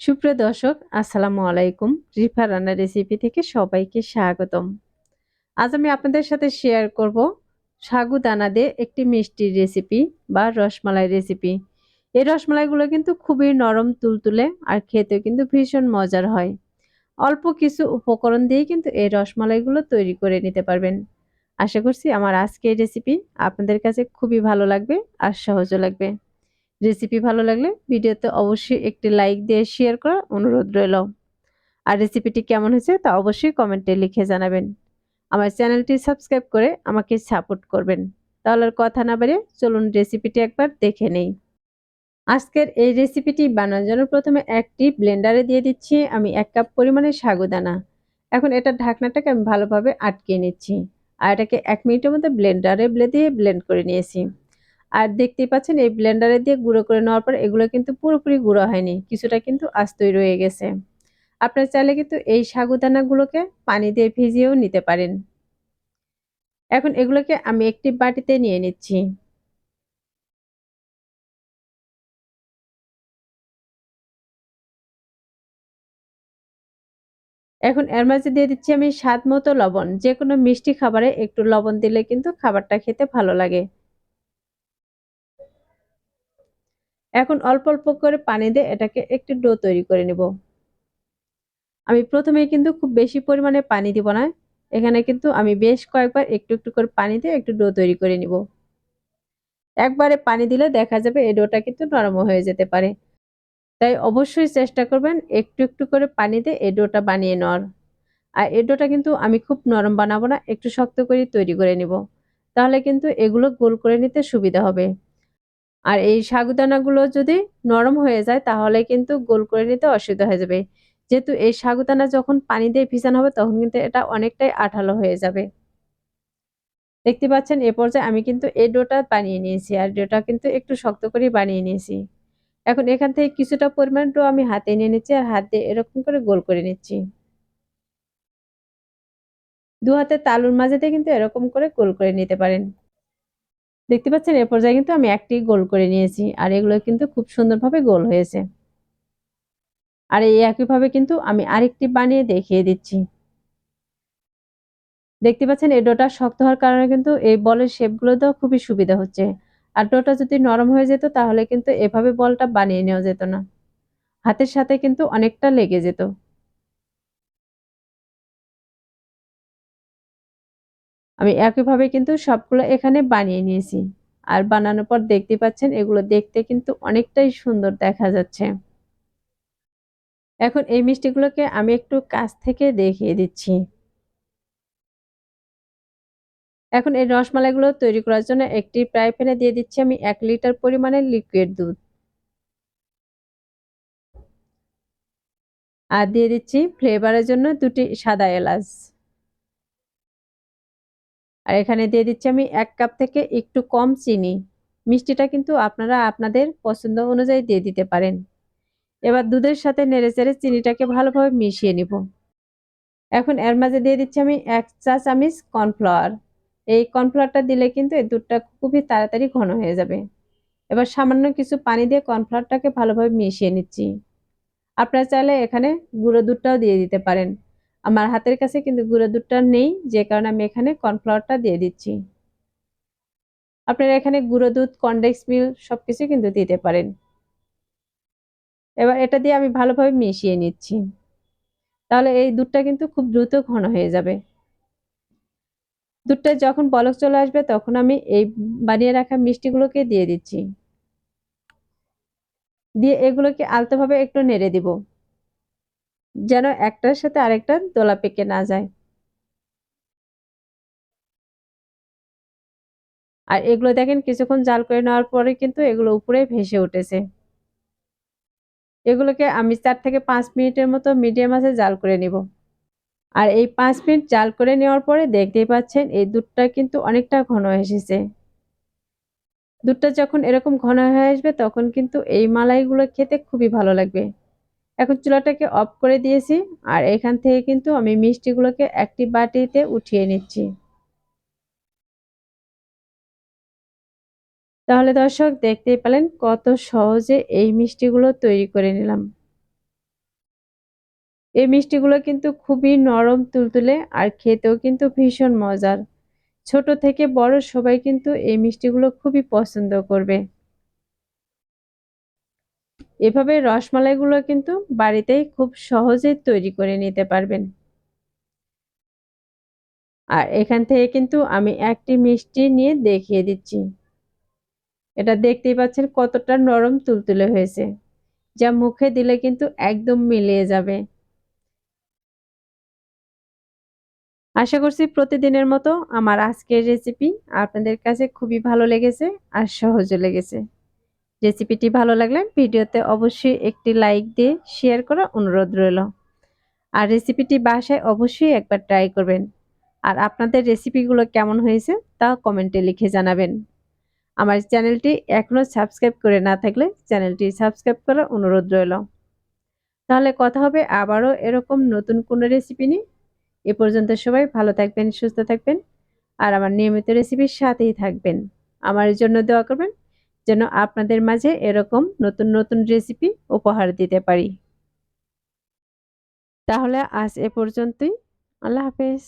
সুপ্রিয় দর্শক, আসসালামু আলাইকুম। রিফা রান্না রেসিপি থেকে সবাইকে স্বাগতম। আজ আমি আপনাদের সাথে শেয়ার করব সাগু দানা দিয়ে একটি মিষ্টির রেসিপি বা রসমালাই রেসিপি এই রসমালাইগুলো কিন্তু খুবই নরম, তুলতুলে আর খেতেও কিন্তু ভীষণ মজার হয়। অল্প কিছু উপকরণ দিয়ে কিন্তু এই রসমালাইগুলো তৈরি করে নিতে পারবেন। আশা করছি আমার আজকের রেসিপি আপনাদের কাছে খুবই ভালো লাগবে আর সহজও লাগবে। রেসিপি ভালো লাগলে ভিডিওতে অবশ্যই একটি লাইক দিয়ে শেয়ার করার অনুরোধ রইল। আর রেসিপিটি কেমন হয়েছে তা অবশ্যই কমেন্টে লিখে জানাবেন। আমার চ্যানেলটি সাবস্ক্রাইব করে আমাকে সাপোর্ট করবেন। তাহলে কথা না বাড়িয়ে চলুন রেসিপিটি একবার দেখে নেই। আজকের এই রেসিপিটি বানানোর জন্য প্রথমে একটি ব্লেন্ডারে দিয়ে দিচ্ছি। আমি এক কাপ পরিমাণে সাগুদানা। এখন এটা ঢাকনাটাকে আমি ভালোভাবে আটকে নিচ্ছি। আর এটাকে এক মিনিটের মধ্যে ব্লেন্ডারে ব্লে দিয়ে ব্লেন্ড করে নিয়েছি। আর দেখতেই পাচ্ছেন, এই ব্লেন্ডারে দিয়ে গুঁড়ো করে নেওয়ার পর এগুলো কিন্তু পুরোপুরি গুঁড়ো হয়নি, কিছুটা কিন্তু আস্তই রয়ে গেছে। আপনার চাইলে কিন্তু এই সাগুদানাগুলোকে পানি দিয়ে ভিজিয়েও নিতে পারেন। এখন এগুলোকে আমি একটি বাটিতে নিয়ে নিচ্ছি। এখন এর মাঝে দিয়ে দিচ্ছি আমি স্বাদ মতো লবণ যে কোনো মিষ্টি খাবারে একটু লবণ দিলে কিন্তু খাবারটা খেতে ভালো লাগে। এখন অল্প অল্প করে পানি দিয়ে এটাকে একটু ডো তৈরি করে নেব। আমি প্রথমে কিন্তু খুব বেশি পরিমাণে পানি দিব না। এখানে কিন্তু আমি বেশ কয়েকবার একটু একটু করে পানি দিয়ে একটু ডো তৈরি করে নিব। একবারে পানি দিলে দেখা যাবে এই ডোটা কিন্তু নরম হয়ে যেতে পারে। তাই অবশ্যই চেষ্টা করবেন একটু একটু করে পানি দিয়ে এই ডোটা বানিয়ে নেওয়ার। আর এই ডোটা কিন্তু আমি খুব নরম বানাবো না, একটু শক্ত করে তৈরি করে নিব। তাহলে কিন্তু এগুলো গোল করে নিতে সুবিধা হবে। আর এই সাগুদানাগুলো যদি নরম হয়ে যায়, তাহলে কিন্তু গোল করে নিতে অসুবিধা হয়ে যাবে। যেহেতু এই সাগুদানা যখন পানি দিয়ে ভিজানো হবে, তখন কিন্তু এটা অনেকটাই আঠালো হয়ে যাবে। দেখতে পাচ্ছেন, এ পর্যায়ে আমি কিন্তু এই ডোটা বানিয়ে নিয়েছি, আর ডোটা কিন্তু একটু শক্ত করে বানিয়ে নিয়েছি। এখন এখান থেকে কিছুটা পরিমাণ ডো আমি হাতে নিয়ে নিচ্ছি, আর হাত দিয়ে এরকম করে গোল করে নিচ্ছি। দু হাতে তালুর মাঝেতে কিন্তু এরকম করে গোল করে নিতে পারেন। দেখতে পাচ্ছেন, এ পর্যায়ে কিন্তু আমি একটি গোল করে নিয়েছি। আর এগুলো কিন্তু খুব সুন্দরভাবে গোল হয়েছে। আর এই একইভাবে কিন্তু আমি আরেকটি বানিয়ে দেখিয়ে দিচ্ছি। দেখতে পাচ্ছেন, এই ডোটা শক্ত হওয়ার কারণে কিন্তু এই বলের শেপগুলো দেওয়া খুবই সুবিধা হচ্ছে। আর ডোটা যদি নরম হয়ে যেত, তাহলে কিন্তু এভাবে বলটা বানিয়ে নেওয়া যেত না। হাতের সাথে কিন্তু অনেকটা লেগে যেত। আমি একইভাবে কিন্তু সবগুলো এখানে বানিয়ে নিয়েছি। আর বানানোর পর দেখতে পাচ্ছেন, এগুলো দেখতে কিন্তু অনেকটাই সুন্দর দেখা যাচ্ছে। এখন এই মিষ্টিগুলোকে আমি একটু কাছ থেকে দেখিয়ে দিচ্ছি। এখন এই রসমালাইগুলো তৈরি করার জন্য একটি ফ্রাই প্যানে দিয়ে দিচ্ছি আমি এক লিটার পরিমাণের লিকুইড দুধ। আর দিয়ে দিচ্ছি ফ্লেভারের জন্য দুটি সাদা এলাচ। আর এখানে দিয়ে দিচ্ছি আমি এক কাপ থেকে একটু কম চিনি। মিষ্টিটা কিন্তু আপনারা আপনাদের পছন্দ অনুযায়ী দিয়ে দিতে পারেন। এবার দুধের সাথে নেড়ে চেড়ে চিনিটাকে ভালোভাবে মিশিয়ে নিব। এখন এর মাঝে দিয়ে দিচ্ছি আমি এক চা চামিচ কর্নফ্লাওয়ার। এই কর্নফ্লাওয়ারটা দিলে কিন্তু এই দুধটা খুবই তাড়াতাড়ি ঘন হয়ে যাবে। এবার সামান্য কিছু পানি দিয়ে কর্নফ্লাওয়ারটাকে ভালোভাবে মিশিয়ে নিচ্ছি। আপনারা চাইলে এখানে গুঁড়ো দুধটাও দিয়ে দিতে পারেন। আমার হাতের কাছে কিন্তু গুঁড়ো দুধটা নেই, যে কারণে আমি এখানে কর্নফ্লাওয়ারটা দিয়ে দিচ্ছি। আপনারা এখানে গুঁড়ো দুধ, কনডেক্স মিল সব কিছু কিন্তু দিতে পারেন। এবার এটা দিয়ে আমি ভালোভাবে মিশিয়ে নিচ্ছি। তাহলে এই দুধটা কিন্তু খুব দ্রুত ঘন হয়ে যাবে। দুধটা যখন বলক চলে আসবে, তখন আমি এই বানিয়ে রাখা মিষ্টিগুলোকে দিয়ে দিচ্ছি। দিয়ে এগুলোকে আলতোভাবে একটু নেড়ে দিব। যেন একটার সাথে আরেকটা দোলা পেকে না যায়। আর এগুলো দেখেন, কিছুক্ষণ জাল করে নেওয়ার পরে কিন্তু এগুলো উপরে ভেসে উঠেছে। এগুলোকে আমি চার থেকে পাঁচ মিনিটের মতো মিডিয়াম আছে জাল করে নিব। আর এই পাঁচ মিনিট জাল করে নেওয়ার পরে দেখতেই পাচ্ছেন, এই দুধটা কিন্তু অনেকটা ঘন এসেছে। দুধটা যখন এরকম ঘন হয়ে আসবে, তখন কিন্তু এই মালাইগুলো খেতে খুবই ভালো লাগবে। এখন চুলাটাকে অফ করে দিয়েছি আর এখান থেকে কিন্তু আমি মিষ্টিগুলোকে একটি বাটিতে উঠিয়ে নিচ্ছি। তাহলে দর্শক দেখতেই পেলেন কত সহজে এই মিষ্টিগুলো তৈরি করে নিলাম। এই মিষ্টিগুলো কিন্তু খুবই নরম তুলতুলে আর খেতেও কিন্তু ভীষণ মজার। ছোট থেকে বড় সবাই কিন্তু এই মিষ্টিগুলো খুবই পছন্দ করবে। এভাবে রসমালাইগুলো কিন্তু বাড়িতেই খুব সহজেই তৈরি করে নিতে পারবেন। আর এখান থেকে কিন্তু আমি একটি মিষ্টি নিয়ে দেখিয়ে দিচ্ছি। এটা দেখতেই পাচ্ছেন কতটা নরম তুলতুলে হয়েছে। যা মুখে দিলে কিন্তু একদম মিলিয়ে যাবে। আশা করছি প্রতিদিনের মতো আমার আজকের রেসিপি আপনাদের কাছে খুবই ভালো লেগেছে আর সহজও লেগেছে। রেসিপিটি ভালো লাগলে ভিডিওতে অবশ্যই একটি লাইক দিয়ে শেয়ার করা অনুরোধ রইল। আর রেসিপিটি বাসায় অবশ্যই একবার ট্রাই করবেন। আর আপনাদের রেসিপিগুলো কেমন হয়েছে তা কমেন্টে লিখে জানাবেন। আমার চ্যানেলটি এখনও সাবস্ক্রাইব করে না থাকলে চ্যানেলটি সাবস্ক্রাইব করার অনুরোধ রইল। তাহলে কথা হবে আবারও এরকম নতুন কোনো রেসিপি নিয়ে। এ পর্যন্ত সবাই ভালো থাকবেন, সুস্থ থাকবেন। আর আমার নিয়মিত রেসিপির সাথেই থাকবেন। আমার জন্য দোয়া করবেন। যেন আপনাদের মাঝে এরকম নতুন নতুন রেসিপি উপহার দিতে পারি। তাহলে আজ এ পর্যন্তই। আল্লাহ হাফেজ।